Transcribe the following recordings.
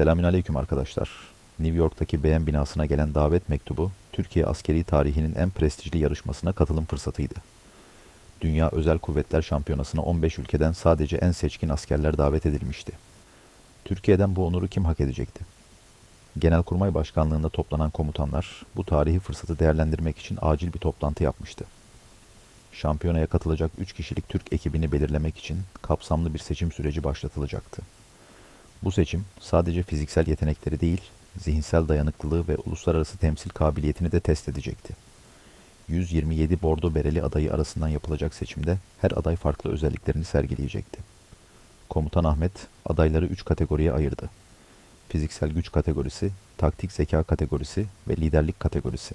Selamünaleyküm arkadaşlar. New York'taki beğen binasına gelen davet mektubu, Türkiye askeri tarihinin en prestijli yarışmasına katılım fırsatıydı. Dünya Özel Kuvvetler Şampiyonası'na 15 ülkeden sadece en seçkin askerler davet edilmişti. Türkiye'den bu onuru kim hak edecekti? Genelkurmay Başkanlığı'nda toplanan komutanlar bu tarihi fırsatı değerlendirmek için acil bir toplantı yapmıştı. Şampiyonaya katılacak 3 kişilik Türk ekibini belirlemek için kapsamlı bir seçim süreci başlatılacaktı. Bu seçim sadece fiziksel yetenekleri değil, zihinsel dayanıklılığı ve uluslararası temsil kabiliyetini de test edecekti. 127 bordo bereli adayı arasından yapılacak seçimde her aday farklı özelliklerini sergileyecekti. Komutan Ahmet adayları 3 kategoriye ayırdı. Fiziksel güç kategorisi, taktik zeka kategorisi ve liderlik kategorisi.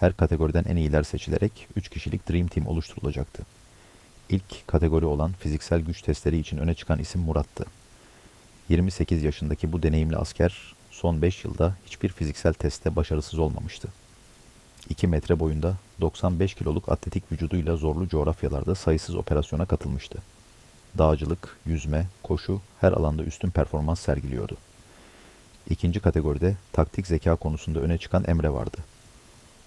Her kategoriden en iyiler seçilerek 3 kişilik Dream Team oluşturulacaktı. İlk kategori olan fiziksel güç testleri için öne çıkan isim Murat'tı. 28 yaşındaki bu deneyimli asker son 5 yılda hiçbir fiziksel testte başarısız olmamıştı. 2 metre boyunda 95 kiloluk atletik vücuduyla zorlu coğrafyalarda sayısız operasyona katılmıştı. Dağcılık, yüzme, koşu her alanda üstün performans sergiliyordu. İkinci kategoride taktik zeka konusunda öne çıkan Emre vardı.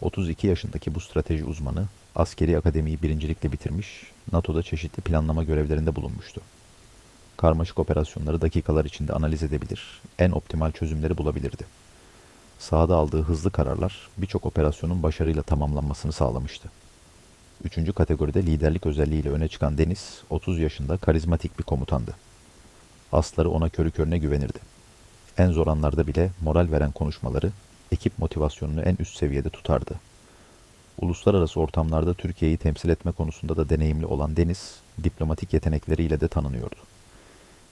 32 yaşındaki bu strateji uzmanı askeri akademiyi birincilikle bitirmiş, NATO'da çeşitli planlama görevlerinde bulunmuştu karmaşık operasyonları dakikalar içinde analiz edebilir, en optimal çözümleri bulabilirdi. Sahada aldığı hızlı kararlar birçok operasyonun başarıyla tamamlanmasını sağlamıştı. Üçüncü kategoride liderlik özelliğiyle öne çıkan Deniz, 30 yaşında karizmatik bir komutandı. Asları ona körü körüne güvenirdi. En zor anlarda bile moral veren konuşmaları, ekip motivasyonunu en üst seviyede tutardı. Uluslararası ortamlarda Türkiye'yi temsil etme konusunda da deneyimli olan Deniz, diplomatik yetenekleriyle de tanınıyordu.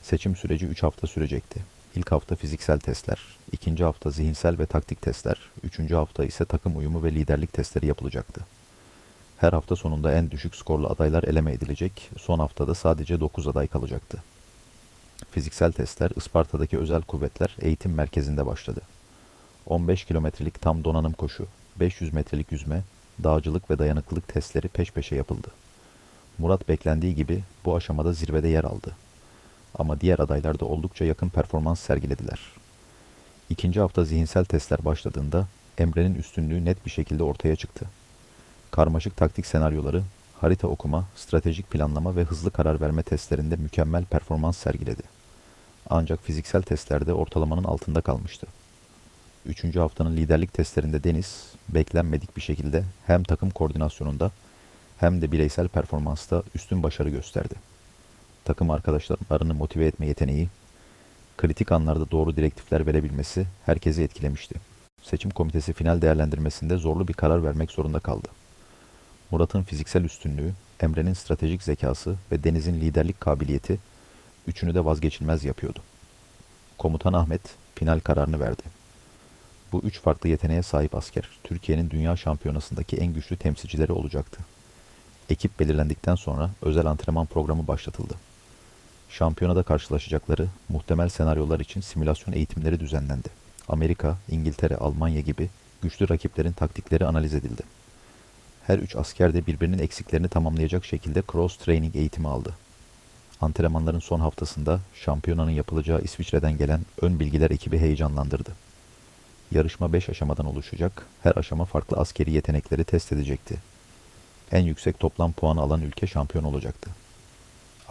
Seçim süreci 3 hafta sürecekti. İlk hafta fiziksel testler, ikinci hafta zihinsel ve taktik testler, üçüncü hafta ise takım uyumu ve liderlik testleri yapılacaktı. Her hafta sonunda en düşük skorlu adaylar eleme edilecek, son haftada sadece 9 aday kalacaktı. Fiziksel testler Isparta'daki özel kuvvetler eğitim merkezinde başladı. 15 kilometrelik tam donanım koşu, 500 metrelik yüzme, dağcılık ve dayanıklılık testleri peş peşe yapıldı. Murat beklendiği gibi bu aşamada zirvede yer aldı ama diğer adaylar da oldukça yakın performans sergilediler. İkinci hafta zihinsel testler başladığında Emre'nin üstünlüğü net bir şekilde ortaya çıktı. Karmaşık taktik senaryoları, harita okuma, stratejik planlama ve hızlı karar verme testlerinde mükemmel performans sergiledi. Ancak fiziksel testlerde ortalamanın altında kalmıştı. Üçüncü haftanın liderlik testlerinde Deniz, beklenmedik bir şekilde hem takım koordinasyonunda hem de bireysel performansta üstün başarı gösterdi takım arkadaşlarını motive etme yeteneği, kritik anlarda doğru direktifler verebilmesi herkesi etkilemişti. Seçim komitesi final değerlendirmesinde zorlu bir karar vermek zorunda kaldı. Murat'ın fiziksel üstünlüğü, Emre'nin stratejik zekası ve Deniz'in liderlik kabiliyeti üçünü de vazgeçilmez yapıyordu. Komutan Ahmet final kararını verdi. Bu üç farklı yeteneğe sahip asker, Türkiye'nin dünya şampiyonasındaki en güçlü temsilcileri olacaktı. Ekip belirlendikten sonra özel antrenman programı başlatıldı. Şampiyonada karşılaşacakları muhtemel senaryolar için simülasyon eğitimleri düzenlendi. Amerika, İngiltere, Almanya gibi güçlü rakiplerin taktikleri analiz edildi. Her üç asker de birbirinin eksiklerini tamamlayacak şekilde cross training eğitimi aldı. Antrenmanların son haftasında şampiyonanın yapılacağı İsviçre'den gelen ön bilgiler ekibi heyecanlandırdı. Yarışma 5 aşamadan oluşacak, her aşama farklı askeri yetenekleri test edecekti. En yüksek toplam puan alan ülke şampiyon olacaktı.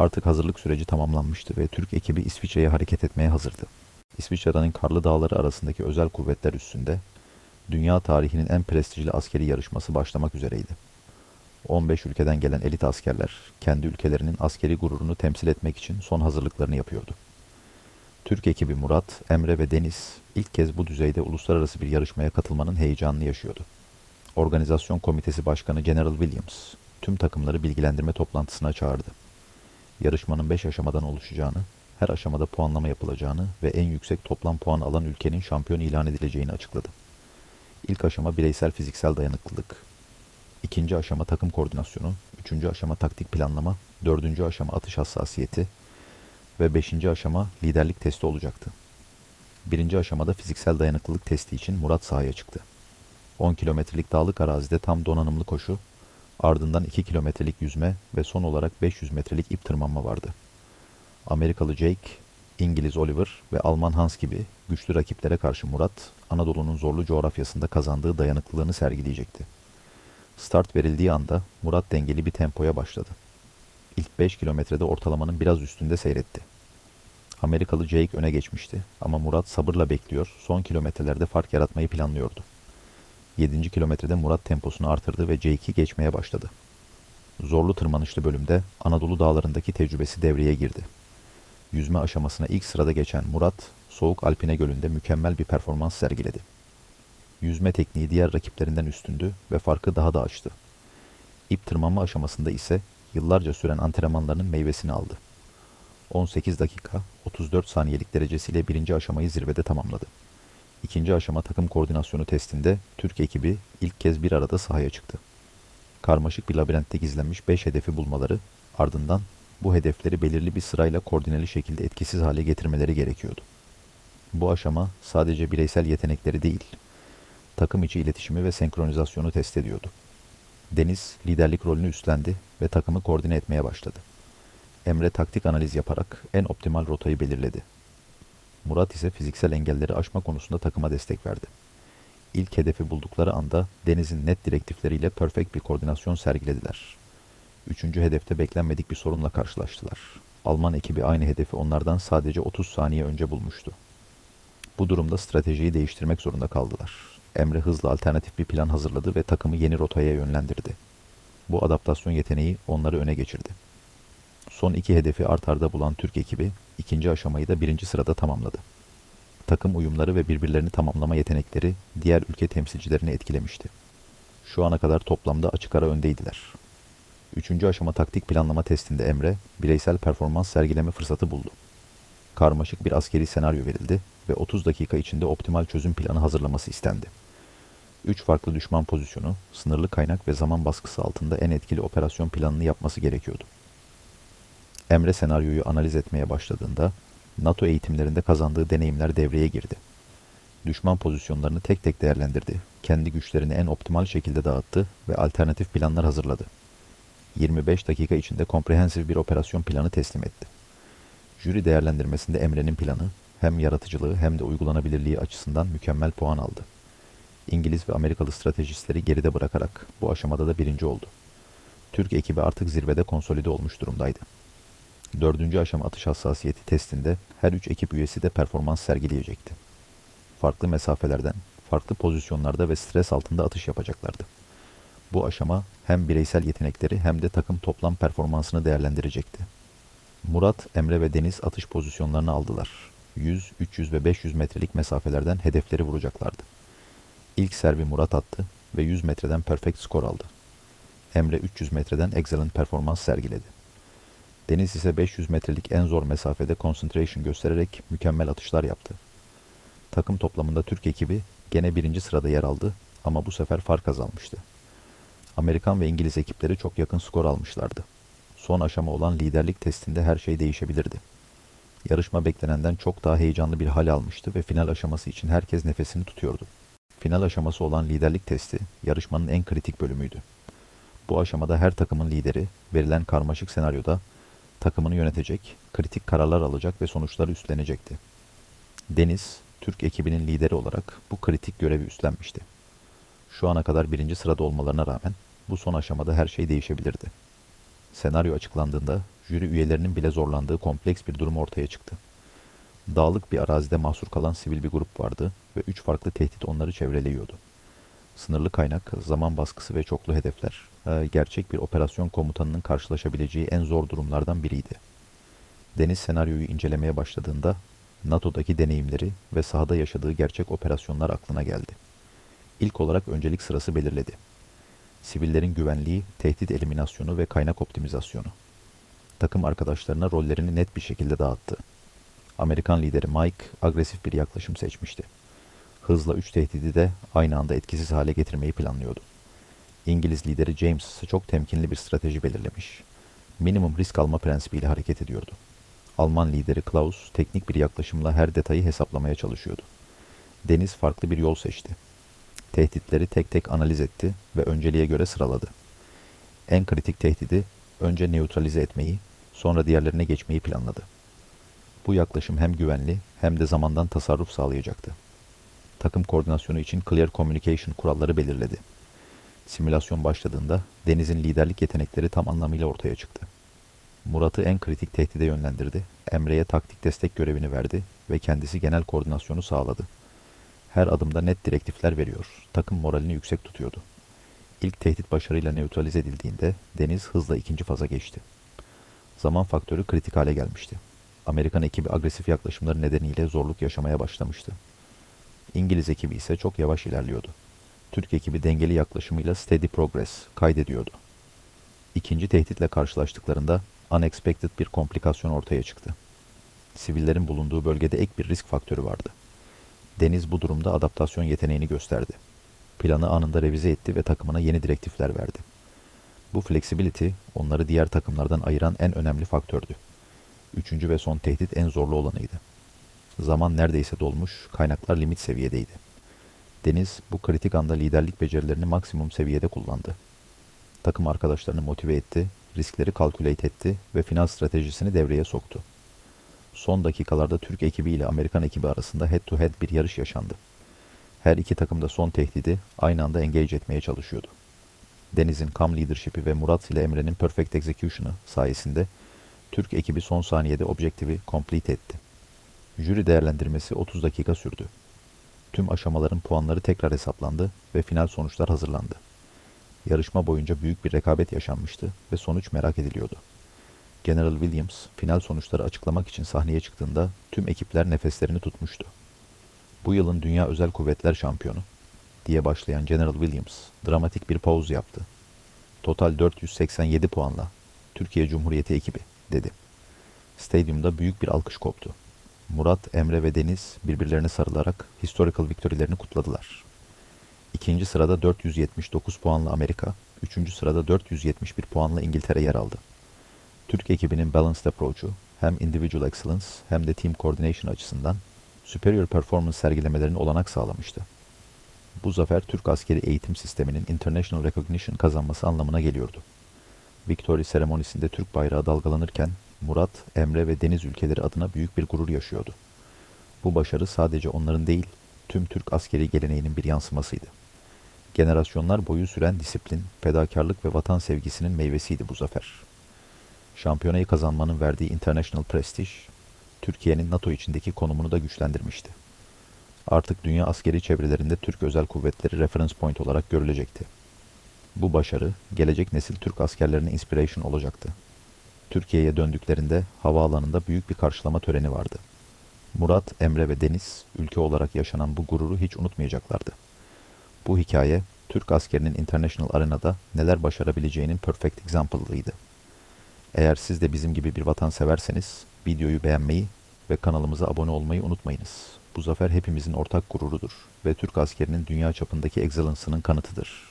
Artık hazırlık süreci tamamlanmıştı ve Türk ekibi İsviçre'ye hareket etmeye hazırdı. İsviçre'nin karlı dağları arasındaki özel kuvvetler üstünde dünya tarihinin en prestijli askeri yarışması başlamak üzereydi. 15 ülkeden gelen elit askerler kendi ülkelerinin askeri gururunu temsil etmek için son hazırlıklarını yapıyordu. Türk ekibi Murat, Emre ve Deniz ilk kez bu düzeyde uluslararası bir yarışmaya katılmanın heyecanını yaşıyordu. Organizasyon Komitesi Başkanı General Williams tüm takımları bilgilendirme toplantısına çağırdı yarışmanın 5 aşamadan oluşacağını, her aşamada puanlama yapılacağını ve en yüksek toplam puan alan ülkenin şampiyon ilan edileceğini açıkladı. İlk aşama bireysel fiziksel dayanıklılık, ikinci aşama takım koordinasyonu, üçüncü aşama taktik planlama, dördüncü aşama atış hassasiyeti ve beşinci aşama liderlik testi olacaktı. Birinci aşamada fiziksel dayanıklılık testi için Murat sahaya çıktı. 10 kilometrelik dağlık arazide tam donanımlı koşu, Ardından 2 kilometrelik yüzme ve son olarak 500 metrelik ip tırmanma vardı. Amerikalı Jake İngiliz Oliver ve Alman Hans gibi güçlü rakiplere karşı Murat, Anadolu'nun zorlu coğrafyasında kazandığı dayanıklılığını sergileyecekti. Start verildiği anda Murat dengeli bir tempoya başladı. İlk 5 kilometrede ortalamanın biraz üstünde seyretti. Amerikalı Jake öne geçmişti ama Murat sabırla bekliyor, son kilometrelerde fark yaratmayı planlıyordu. 7. kilometrede Murat temposunu artırdı ve Jake'i geçmeye başladı. Zorlu tırmanışlı bölümde Anadolu dağlarındaki tecrübesi devreye girdi. Yüzme aşamasına ilk sırada geçen Murat, Soğuk Alpine Gölü'nde mükemmel bir performans sergiledi. Yüzme tekniği diğer rakiplerinden üstündü ve farkı daha da açtı. İp tırmanma aşamasında ise yıllarca süren antrenmanlarının meyvesini aldı. 18 dakika 34 saniyelik derecesiyle birinci aşamayı zirvede tamamladı. İkinci aşama takım koordinasyonu testinde Türk ekibi ilk kez bir arada sahaya çıktı. Karmaşık bir labirentte gizlenmiş 5 hedefi bulmaları, ardından bu hedefleri belirli bir sırayla koordineli şekilde etkisiz hale getirmeleri gerekiyordu. Bu aşama sadece bireysel yetenekleri değil, takım içi iletişimi ve senkronizasyonu test ediyordu. Deniz liderlik rolünü üstlendi ve takımı koordine etmeye başladı. Emre taktik analiz yaparak en optimal rotayı belirledi. Murat ise fiziksel engelleri aşma konusunda takıma destek verdi. İlk hedefi buldukları anda Deniz'in net direktifleriyle perfect bir koordinasyon sergilediler. Üçüncü hedefte beklenmedik bir sorunla karşılaştılar. Alman ekibi aynı hedefi onlardan sadece 30 saniye önce bulmuştu. Bu durumda stratejiyi değiştirmek zorunda kaldılar. Emre hızla alternatif bir plan hazırladı ve takımı yeni rotaya yönlendirdi. Bu adaptasyon yeteneği onları öne geçirdi. Son iki hedefi art arda bulan Türk ekibi ikinci aşamayı da birinci sırada tamamladı. Takım uyumları ve birbirlerini tamamlama yetenekleri diğer ülke temsilcilerini etkilemişti. Şu ana kadar toplamda açık ara öndeydiler. Üçüncü aşama taktik planlama testinde Emre, bireysel performans sergileme fırsatı buldu. Karmaşık bir askeri senaryo verildi ve 30 dakika içinde optimal çözüm planı hazırlaması istendi. Üç farklı düşman pozisyonu, sınırlı kaynak ve zaman baskısı altında en etkili operasyon planını yapması gerekiyordu. Emre senaryoyu analiz etmeye başladığında NATO eğitimlerinde kazandığı deneyimler devreye girdi. Düşman pozisyonlarını tek tek değerlendirdi, kendi güçlerini en optimal şekilde dağıttı ve alternatif planlar hazırladı. 25 dakika içinde komprehensif bir operasyon planı teslim etti. Jüri değerlendirmesinde Emre'nin planı hem yaratıcılığı hem de uygulanabilirliği açısından mükemmel puan aldı. İngiliz ve Amerikalı stratejistleri geride bırakarak bu aşamada da birinci oldu. Türk ekibi artık zirvede konsolide olmuş durumdaydı. Dördüncü aşama atış hassasiyeti testinde her üç ekip üyesi de performans sergileyecekti. Farklı mesafelerden, farklı pozisyonlarda ve stres altında atış yapacaklardı. Bu aşama hem bireysel yetenekleri hem de takım toplam performansını değerlendirecekti. Murat, Emre ve Deniz atış pozisyonlarını aldılar. 100, 300 ve 500 metrelik mesafelerden hedefleri vuracaklardı. İlk servi Murat attı ve 100 metreden perfect skor aldı. Emre 300 metreden excellent performans sergiledi. Deniz ise 500 metrelik en zor mesafede concentration göstererek mükemmel atışlar yaptı. Takım toplamında Türk ekibi gene birinci sırada yer aldı ama bu sefer fark azalmıştı. Amerikan ve İngiliz ekipleri çok yakın skor almışlardı. Son aşama olan liderlik testinde her şey değişebilirdi. Yarışma beklenenden çok daha heyecanlı bir hal almıştı ve final aşaması için herkes nefesini tutuyordu. Final aşaması olan liderlik testi yarışmanın en kritik bölümüydü. Bu aşamada her takımın lideri verilen karmaşık senaryoda takımını yönetecek, kritik kararlar alacak ve sonuçları üstlenecekti. Deniz, Türk ekibinin lideri olarak bu kritik görevi üstlenmişti. Şu ana kadar birinci sırada olmalarına rağmen bu son aşamada her şey değişebilirdi. Senaryo açıklandığında jüri üyelerinin bile zorlandığı kompleks bir durum ortaya çıktı. Dağlık bir arazide mahsur kalan sivil bir grup vardı ve üç farklı tehdit onları çevreleyiyordu. Sınırlı kaynak, zaman baskısı ve çoklu hedefler e, gerçek bir operasyon komutanının karşılaşabileceği en zor durumlardan biriydi. Deniz senaryoyu incelemeye başladığında NATO'daki deneyimleri ve sahada yaşadığı gerçek operasyonlar aklına geldi. İlk olarak öncelik sırası belirledi. Sivillerin güvenliği, tehdit eliminasyonu ve kaynak optimizasyonu. Takım arkadaşlarına rollerini net bir şekilde dağıttı. Amerikan lideri Mike agresif bir yaklaşım seçmişti. Hızla üç tehdidi de aynı anda etkisiz hale getirmeyi planlıyordu. İngiliz lideri James çok temkinli bir strateji belirlemiş. Minimum risk alma prensibiyle hareket ediyordu. Alman lideri Klaus teknik bir yaklaşımla her detayı hesaplamaya çalışıyordu. Deniz farklı bir yol seçti. Tehditleri tek tek analiz etti ve önceliğe göre sıraladı. En kritik tehdidi önce neutralize etmeyi, sonra diğerlerine geçmeyi planladı. Bu yaklaşım hem güvenli hem de zamandan tasarruf sağlayacaktı. Takım koordinasyonu için Clear Communication kuralları belirledi. Simülasyon başladığında Deniz'in liderlik yetenekleri tam anlamıyla ortaya çıktı. Murat'ı en kritik tehdide yönlendirdi, Emre'ye taktik destek görevini verdi ve kendisi genel koordinasyonu sağladı. Her adımda net direktifler veriyor, takım moralini yüksek tutuyordu. İlk tehdit başarıyla nötralize edildiğinde Deniz hızla ikinci faza geçti. Zaman faktörü kritik hale gelmişti. Amerikan ekibi agresif yaklaşımları nedeniyle zorluk yaşamaya başlamıştı. İngiliz ekibi ise çok yavaş ilerliyordu. Türk ekibi dengeli yaklaşımıyla steady progress kaydediyordu. İkinci tehditle karşılaştıklarında unexpected bir komplikasyon ortaya çıktı. Sivillerin bulunduğu bölgede ek bir risk faktörü vardı. Deniz bu durumda adaptasyon yeteneğini gösterdi. Planı anında revize etti ve takımına yeni direktifler verdi. Bu flexibility onları diğer takımlardan ayıran en önemli faktördü. Üçüncü ve son tehdit en zorlu olanıydı. Zaman neredeyse dolmuş, kaynaklar limit seviyedeydi. Deniz bu kritik anda liderlik becerilerini maksimum seviyede kullandı. Takım arkadaşlarını motive etti, riskleri kalkülate etti ve final stratejisini devreye soktu. Son dakikalarda Türk ekibi ile Amerikan ekibi arasında head to head bir yarış yaşandı. Her iki takım da son tehdidi aynı anda engage etmeye çalışıyordu. Deniz'in calm leadership'i ve Murat ile Emre'nin perfect execution'ı sayesinde Türk ekibi son saniyede objektifi complete etti. Jüri değerlendirmesi 30 dakika sürdü. Tüm aşamaların puanları tekrar hesaplandı ve final sonuçlar hazırlandı. Yarışma boyunca büyük bir rekabet yaşanmıştı ve sonuç merak ediliyordu. General Williams final sonuçları açıklamak için sahneye çıktığında tüm ekipler nefeslerini tutmuştu. Bu yılın Dünya Özel Kuvvetler Şampiyonu diye başlayan General Williams dramatik bir pause yaptı. Total 487 puanla Türkiye Cumhuriyeti ekibi dedi. Stadyumda büyük bir alkış koptu. Murat, Emre ve Deniz birbirlerine sarılarak historical victory'lerini kutladılar. İkinci sırada 479 puanla Amerika, üçüncü sırada 471 puanla İngiltere yer aldı. Türk ekibinin balanced approach'u hem individual excellence hem de team coordination açısından superior performance sergilemelerine olanak sağlamıştı. Bu zafer Türk askeri eğitim sisteminin international recognition kazanması anlamına geliyordu. Victory seremonisinde Türk bayrağı dalgalanırken Murat, Emre ve Deniz ülkeleri adına büyük bir gurur yaşıyordu. Bu başarı sadece onların değil, tüm Türk askeri geleneğinin bir yansımasıydı. Generasyonlar boyu süren disiplin, fedakarlık ve vatan sevgisinin meyvesiydi bu zafer. Şampiyonayı kazanmanın verdiği international prestige, Türkiye'nin NATO içindeki konumunu da güçlendirmişti. Artık dünya askeri çevrelerinde Türk özel kuvvetleri reference point olarak görülecekti. Bu başarı, gelecek nesil Türk askerlerine inspiration olacaktı. Türkiye'ye döndüklerinde havaalanında büyük bir karşılama töreni vardı. Murat, Emre ve Deniz, ülke olarak yaşanan bu gururu hiç unutmayacaklardı. Bu hikaye, Türk askerinin international arenada neler başarabileceğinin perfect example'ıydı. Eğer siz de bizim gibi bir vatan severseniz, videoyu beğenmeyi ve kanalımıza abone olmayı unutmayınız. Bu zafer hepimizin ortak gururudur ve Türk askerinin dünya çapındaki excellence'ının kanıtıdır.